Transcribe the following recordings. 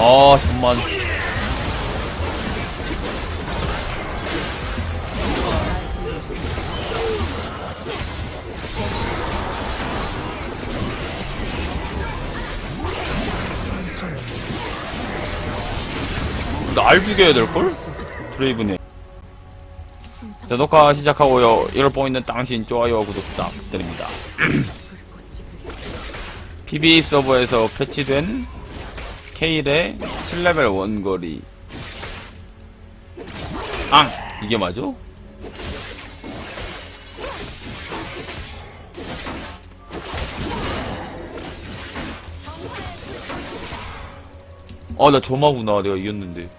아, 잠만. 날 죽여야 될걸? 드레이브네. 자, 녹화 시작하고요. 이럴 보 있는 당신 좋아요와 구독 부탁드립니다. PB 서버에서 패치된 K의 7레벨 원거리. 앙! 이게 맞아? 아, 나 점화구나. 내가 이겼는데.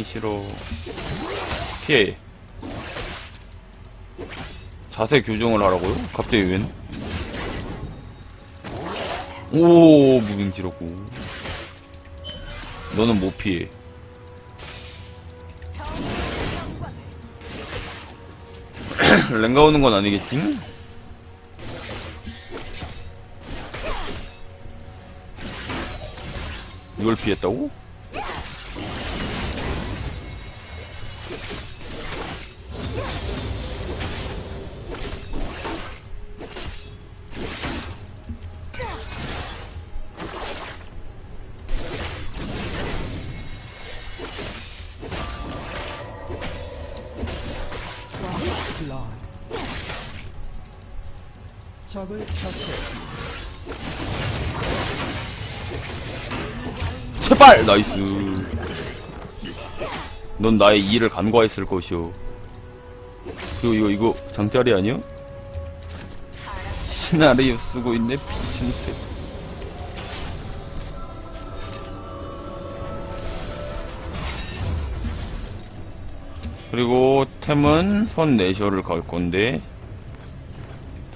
싫어. 피해. 자세 교정을 하라고요? 갑자기 웬? 오, 무빙 지렸고. 너는 못 피해. 랭가 오는 건 아니겠지? 이걸 피했다고? 적을 처치했습니다. 제발! 나이스. 넌 나의 이를 간과했을 것이오. 그리고 이거, 이거, 장짜리 아니야? 시나리오 쓰고 있네, 미친 새. 그리고 템은 선 내셔를 갈 건데,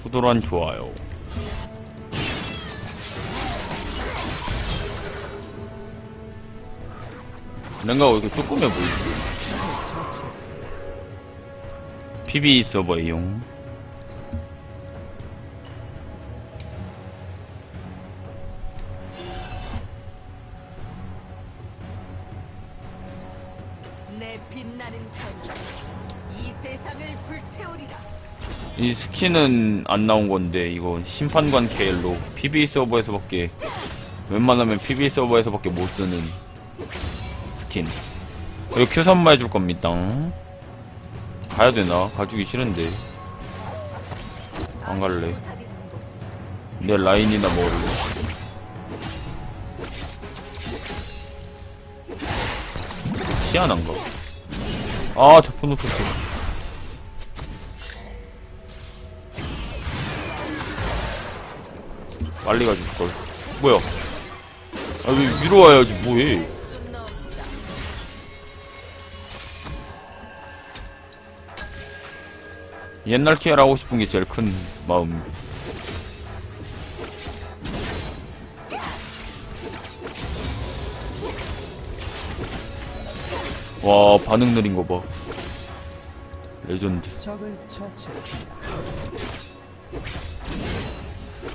투도란 좋아요. 뭔가 왜 이렇게 조그매 보이지? 처치했습니다. PB 서버용. 이 스킨은 안 나온 건데 이거 심판관 KL로 PB 서버에서밖에 웬만하면 PB 서버에서밖에 못 쓰는 스킨. 이거 큐 선물해 줄 겁니다. 가야 되나? 가주기 싫은데. 안 갈래. 내 라인이나 먹을래. 희한한가? 아, 자꾸 놓쳤어. 빨리 가줄걸. 뭐야? 아, 왜 위로 와야지, 뭐해. 옛날 키를 하고 싶은 게 제일 큰 마음. 와, 반응 느린 거 봐. 레전드. 적을 처치했습니다.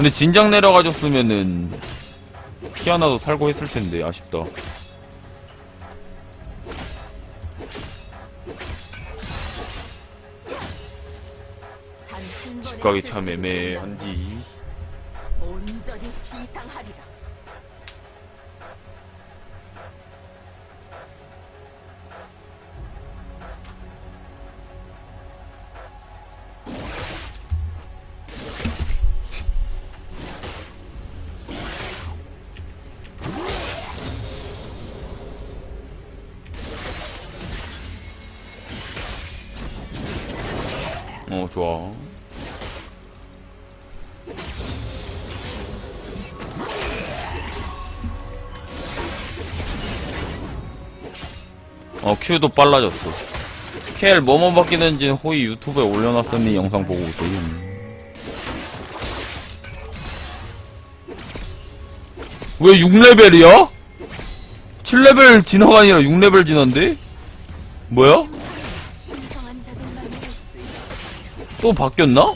근데 진작 내려가줬으면은 키 하나도 살고 했을 텐데 아쉽다. 단한 집 가기 참 애매한디. 어 좋아. 어 큐도 빨라졌어. KL 뭐뭐 바뀌는지 호이 유튜브에 올려놨으니 영상 보고 오세요. 왜 6레벨이야? 7레벨 진화가 아니라 6레벨 진화인데? 뭐야? 또 바뀌었나?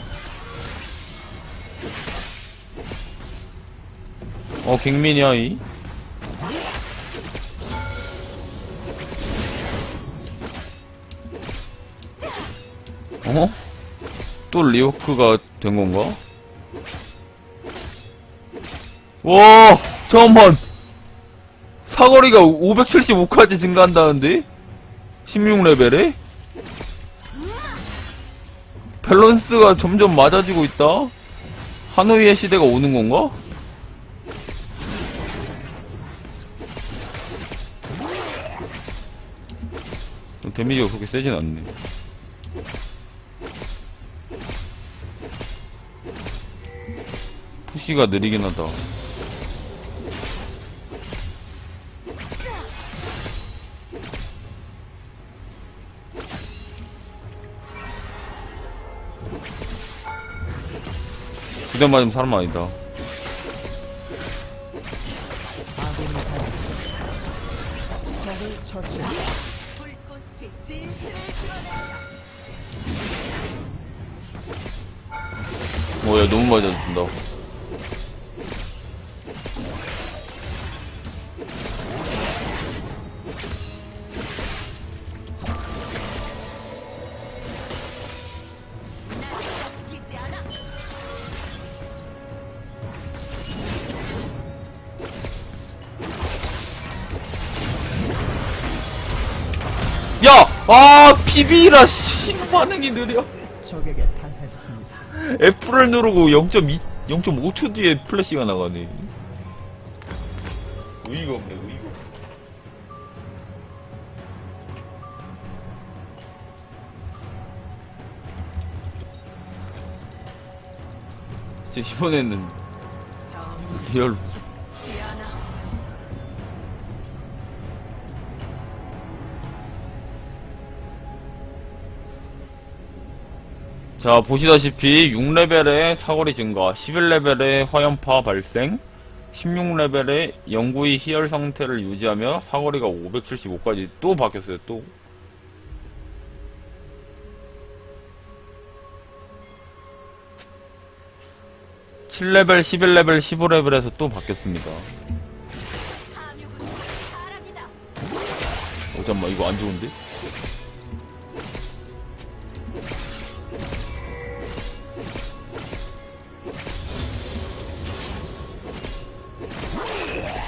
어, 갱민이야, 이. 어? 또 리오크가 된 건가? 와, 잠깐만. 사거리가 575까지 증가한다는데? 16레벨에? 밸런스가 점점 맞아지고 있다? 하노이의 시대가 오는 건가? 데미지가 그렇게 세진 않네. 푸시가 느리긴 하다. 두대 맞으면 사람 아니다. 아군이 당했습니다. 적을 처치했습니다. 불꽃이 진실을 드러낸다. 어, 야, 너무 맞아준다. 야! 아, PB라, 씨, 반응이 느려. 적에게 당했습니다. F를 누르고 0.2, 0.5초 뒤에 플래시가 나가네. 의의가 없네, 의의가 없네. 제 이번에는 리얼 자 보시다시피 6레벨의 사거리 증가 11레벨의 화염파 발생 16레벨의 영구히 희열 상태를 유지하며 사거리가 575까지 또 바뀌었어요 또 (7레벨) (11레벨) (15레벨에서) 또 바뀌었습니다. 어 잠깐만 이거 안 좋은데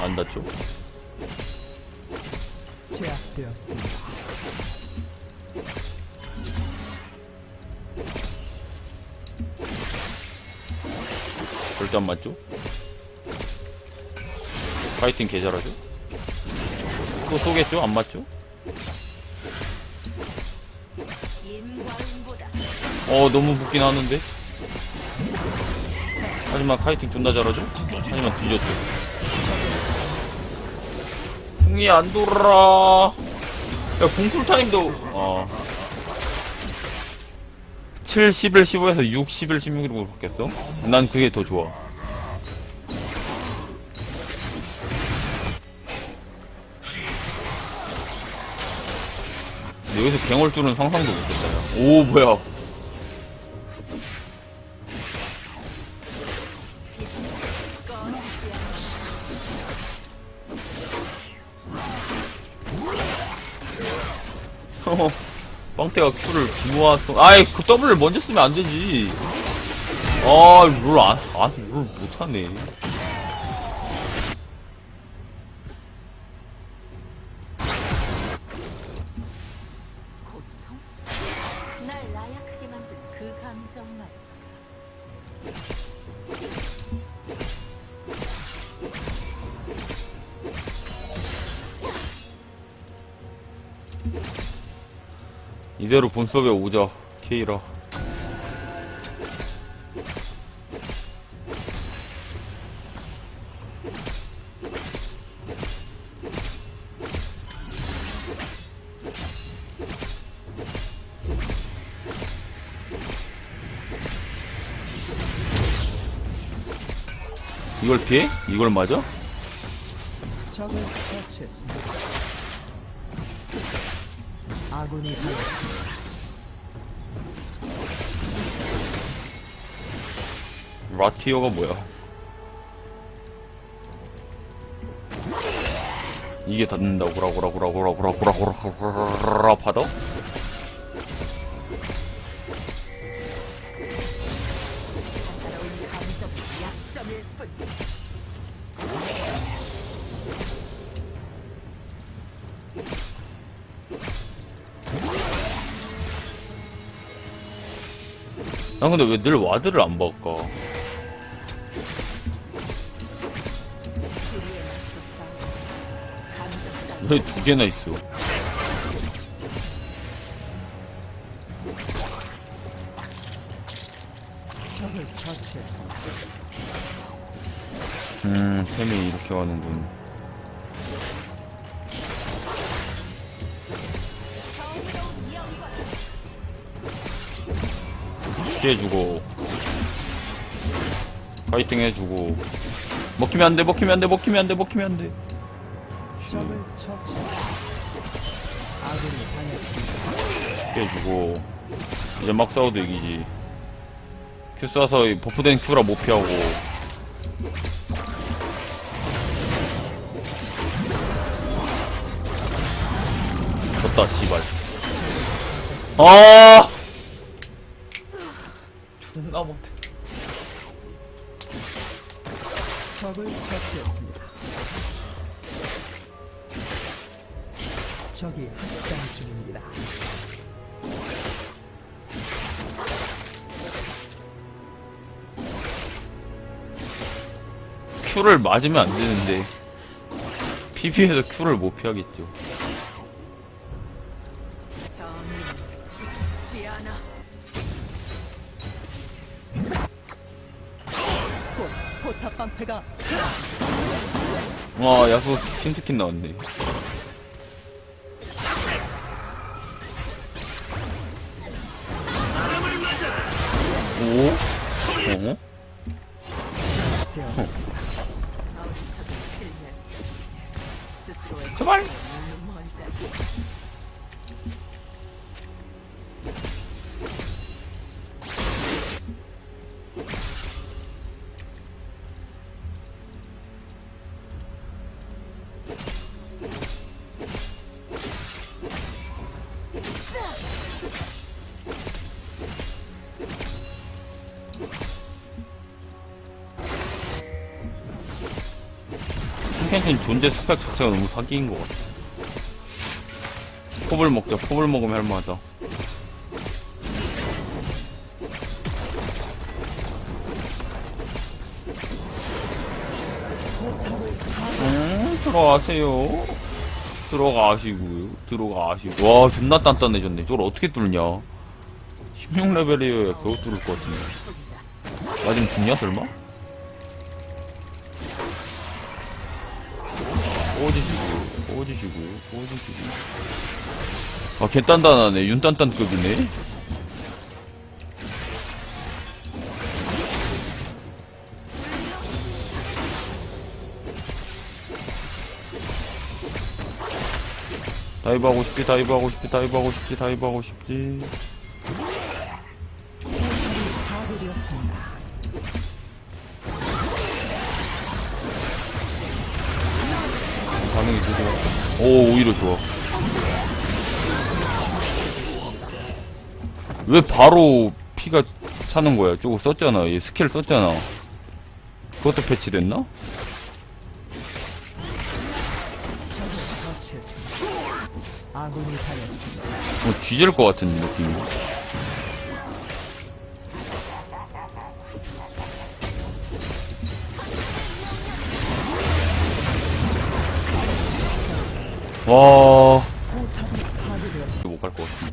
안 닿죠 제압되었습니다. 절대 안 맞죠? 파이팅 개 잘하죠? 또 쏘겠죠? 안 맞죠? 어 너무 붙긴 하는데 하지만 카이팅 존나 잘하죠? 하지만 뒤졌죠 궁이 안 돌아. 야 궁풀타임도 어. 7, 11, 15에서 6, 11, 16으로 바뀌었어? 난 그게 더 좋아. 근데 여기서 갱올 줄은 상상도 못했다. 야. 오 뭐야 빵태가 큐를 비모았어. 아이, 그 W를 먼저 쓰면 안 되지. 아, 룰 안, 안, 룰 못하네. 이대로 본섭에 오자, 케이라. 이걸 피해? 이걸 맞아? 적을 처치했습니다. 아군이 되었습니다. 라티오가 뭐야? 이게 닿는다고라고라고라고라고라고라고라 받아? 아 근데 왜 늘 와드를 안 바꿔? 왜 두 개나 있어? 음, 템이 이렇게 가는군. 피해주고, 파이팅 해주고, 먹히면 안 돼, 먹히면 안 돼, 먹히면 안 돼, 먹히면 안 돼. 적을 처치했습니다. 아군이 당했습니다. 피해주고, 이제 막 싸워도 이기지. 큐 쏴서 이 버프된 큐라 못 피하고. 졌다, 씨발. 아! 존나 못해. 적을 처치했습니다. 적이 학살 중입니다. 큐를 맞으면 안 되는데. PB에서 큐를 못 피하겠죠. 방패가 와 야수 팀스킨 나왔네 오? 어? 어? 제발 펜션 존재 스펙 자체가 너무 사기인 것 같아. 포블 먹자. 포블 먹으면 할만하다. 음, 들어가세요. 들어가시고요. 들어가시고. 와, 존나 단단해졌네. 저걸 어떻게 뚫냐? 16레벨이어야 겨우 뚫을 것 같은데. 맞으면 죽냐, 설마? 꼬지시고, 꼬지시고, 꼬지시고. 아, 개단단하네. 윤단단급이네. 다이브 하고 싶지, 다이브 하고 싶지, 다이브 하고 싶지, 다이브 하고 싶지. 오, 오히려 좋아. 왜 바로 피가 차는 거야? 저거 썼잖아. 얘 스킬 썼잖아. 그것도 패치됐나? 당했습니다. 뭐 뒤질 것 같은 느낌이. 와. 못갈 것 같아.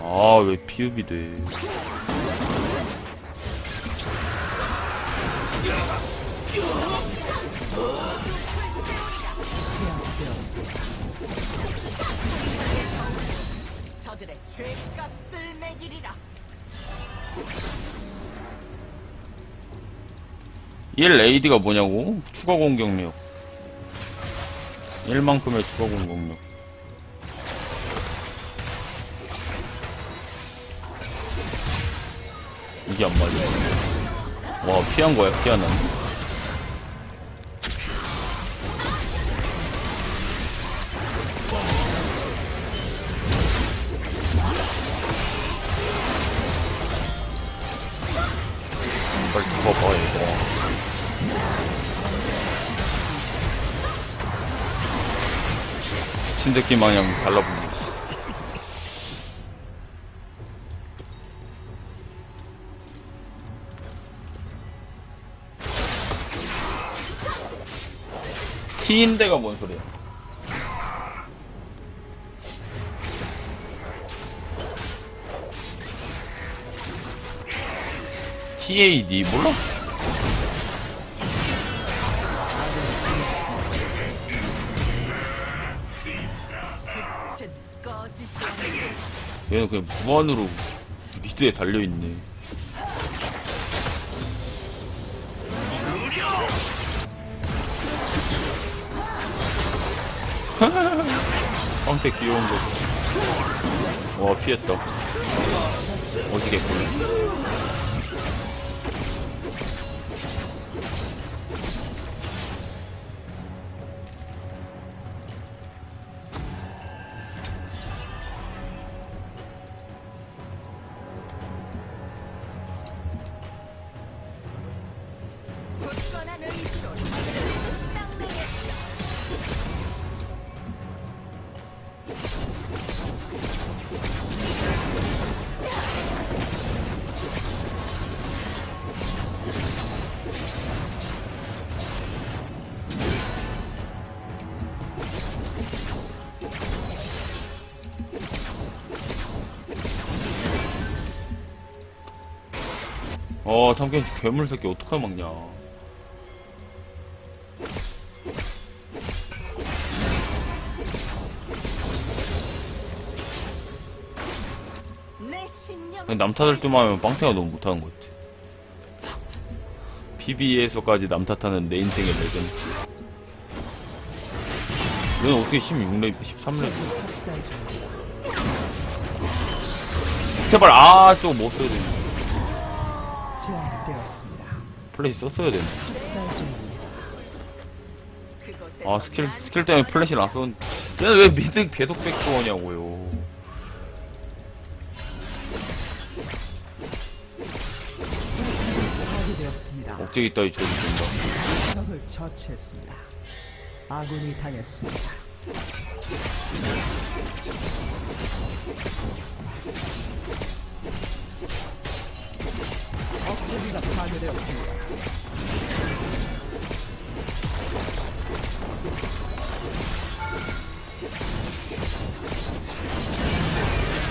아, 왜 피읍이 돼. 얘 레이디가 뭐냐고? 추가 공격력. 1만큼의 추가 공격력. 이게 안 맞아 와 피한 거야? 피하는 새끼 마냥 달라붙네. T인데가 뭔 소리야? TAD 몰라? 얘는 그냥 무한으로 미드에 달려있네. 빵때 귀여운 거. 와, 피했다. 어지겠구 어, 탐켄 괴물 새끼 어떡하면 막냐. 남 탓을 좀 하면 빵태가 너무 못하는 것 같아. PB에서까지 남 탓하는 내 인생의 레전드. 얘는 어떻게 16렙, 13렙? 학살 중. 제발, 아, 저거 못 써야 되네. 플래시 썼어야 되네. 아, 스킬, 난 스킬 때문에 플래시를 안 썼는데. 얘는 왜 미드 계속 백도어냐고요. 억제기 따위 줘도 된다. 적을 처치했습니다. 아군이 당했습니다. 억제기가 파괴되었습니다.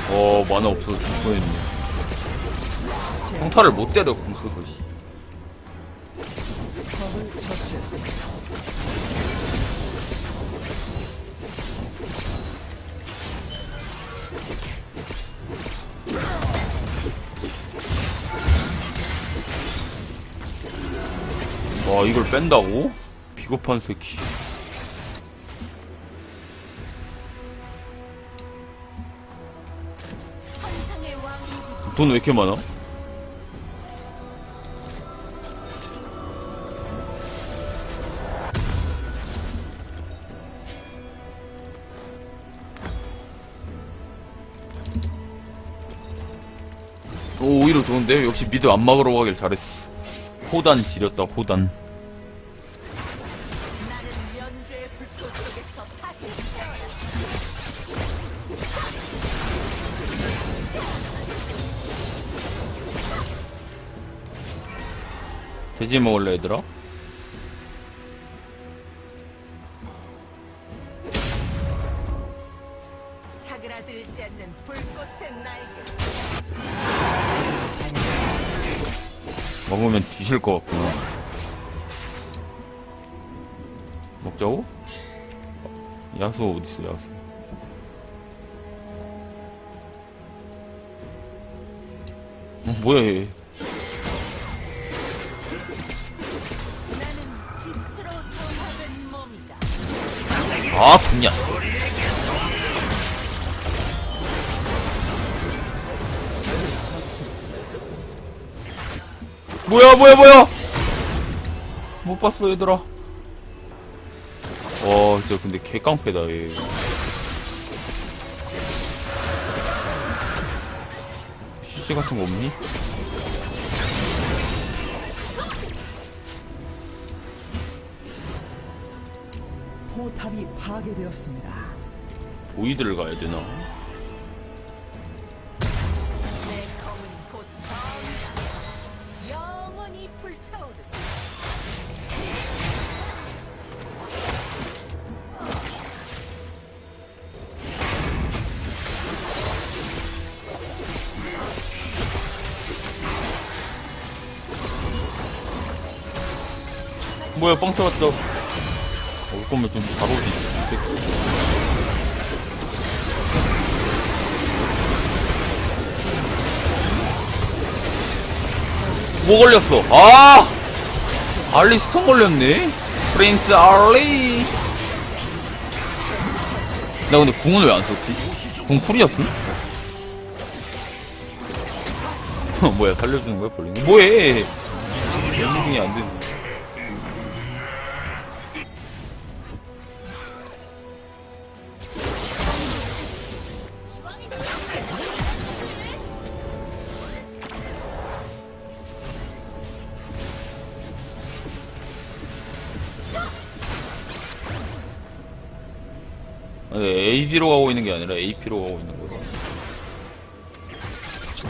어, 만화 없어서 죽소했네. 평타를 못 때려, 궁 써서. 씨. 와, 이걸 뺀다고? 비겁한 새끼. 돈 왜 이렇게 많아? 좋은데? 역시 미드 안 막으러 가길 잘했어. 호단 지렸다, 호단. 돼지 먹을래, 얘들아? 주실 것 같고 먹자고? 야수 어딨어 야수 어, 뭐야 얘 아, 분야. 뭐야, 뭐야, 뭐야! 못 봤어, 얘들아. 와, 진짜 근데 개깡패다, 얘. CC 같은 거 없니? 포탑이 파괴되었습니다. 보이드를 가야 되나? 뭐야, 뻥 터졌어. 올 거면 좀 오지. 뭐 걸렸어? 아! 알리 스톤 걸렸네? 프린스 알리! 나 근데 궁은 왜 안 썼지? 궁 쿨이었음? 뭐야, 살려주는 거야, 벌리는? 뭐해! 연중이 안 되는 AD로 가고 있는 게 아니라 AP로 가고 있는 거야.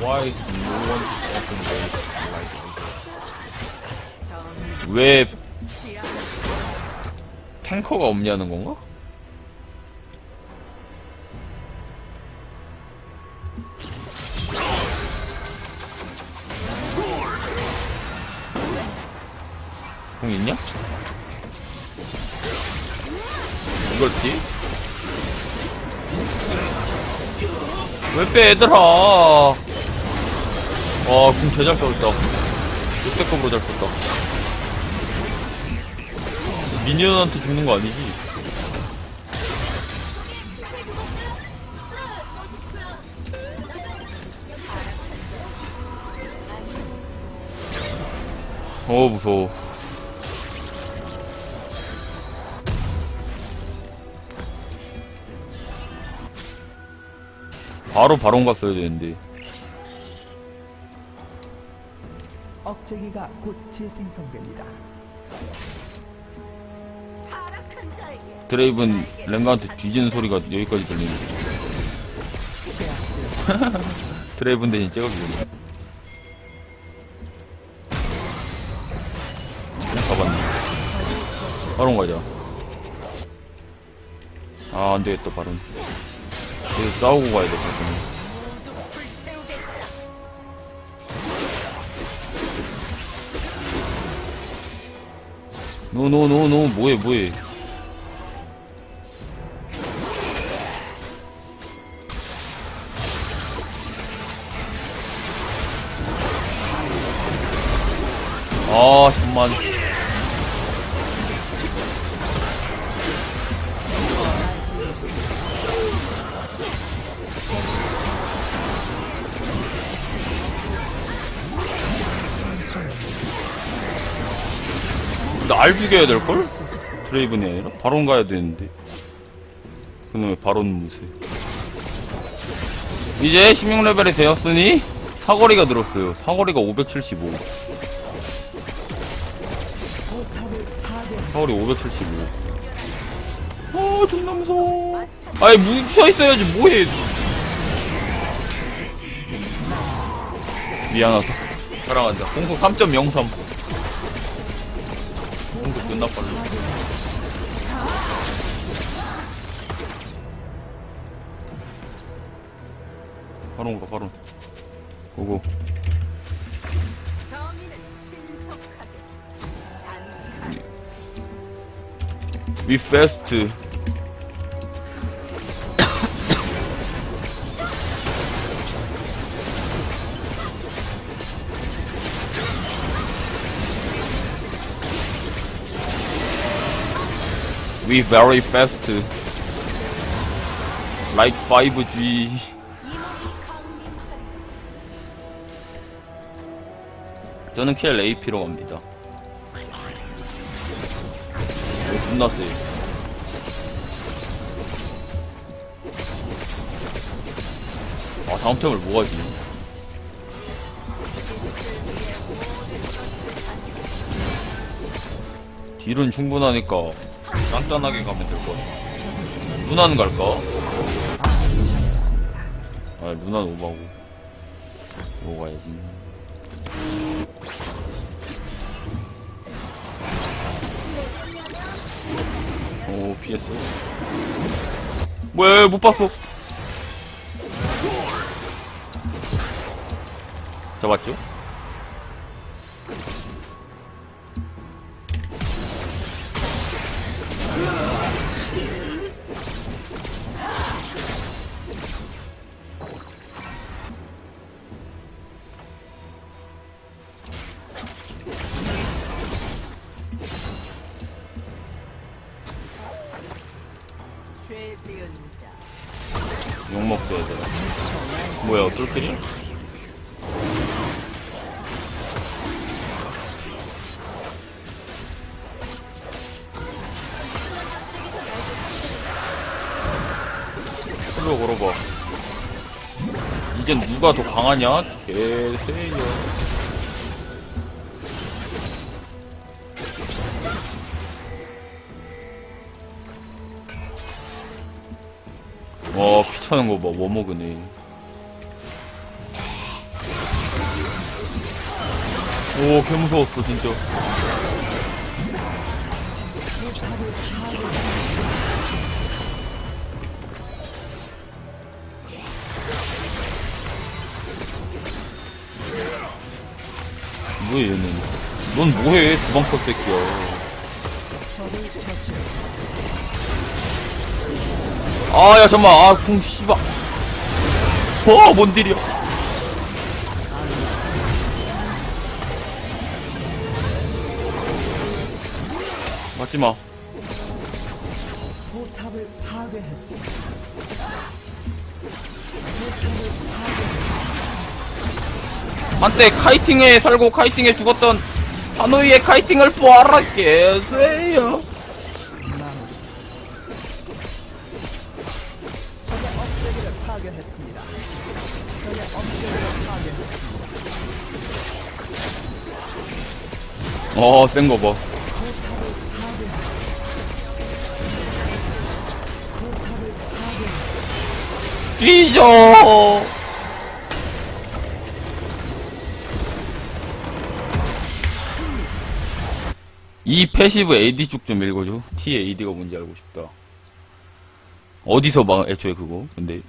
Why is no one open base like? 왜 탱커가 없냐는 건가? 공 있냐? 이걸 띠? 왜 빼, 얘들아! 와, 궁 개잘 썼다. 역대급으로 잘 썼다. 미니언한테 죽는 거 아니지? 어, 무서워. 바로 바론 갔어야 되는데. 억제기가 곧 재생성됩니다. 드레이븐 랭가한테 뒤지는 소리가 여기까지. 제압되었습니다. 드레이븐 대신 째가지고. 잡았네. 바론 가자. 아, 안 되겠다, 바론. 여기 싸우고 가야 돼, 불태우겠다. 노노노노, 뭐해, 뭐해. 아, 잠만. 날 죽여야 될걸? 드레이븐이 아니라? 바론 가야 되는데. 그놈의 바론 무쇠. 이제 16레벨이 되었으니, 사거리가 늘었어요. 사거리가 575. 포탑을 파괴. 사거리 575. 아, 존나 무서워. 아이, 뭉쳐 있어야지, 뭐해. 미안하다. 사랑한다. 공속 3.03. 끝나 빨라. 바로 가, 바로. 단칼에 We fast. We very fast. Like 5G. 임원이 강림하리. 저는 킬 AP로 갑니다. 오, 존나 세. 아, 다음 템을 뭐 하지? 딜은 충분하니까 단단하게 가면 될 것 같아. 누나는 갈까? 아, 누나는 오바고. 오고 가야지. 오, 피했어. 뭐야, 못 봤어. 잡았죠? 풀로 걸어봐. 이젠 누가 더 강하냐? 개세요. 와, 피차는 거 봐. 뭐 먹으네. 오, 개 무서웠어, 진짜. 뭐야, 얘는. 넌 뭐해, 주방터 새끼야. 적을 처치. 아, 야, 잠깐만. 아, 궁, 씨발. 와, 뭔 딜이야. 맞지 마. 포탑을 파괴했습니다. 한때 카이팅에 살고 카이팅에 죽었던 하노이의 카이팅을 보아라, 개세요. 마무리. 적의 업 이 패시브 AD 쪽좀 읽어줘. T AD가 뭔지 알고 싶다. 어디서 막 애초에 그거? 근데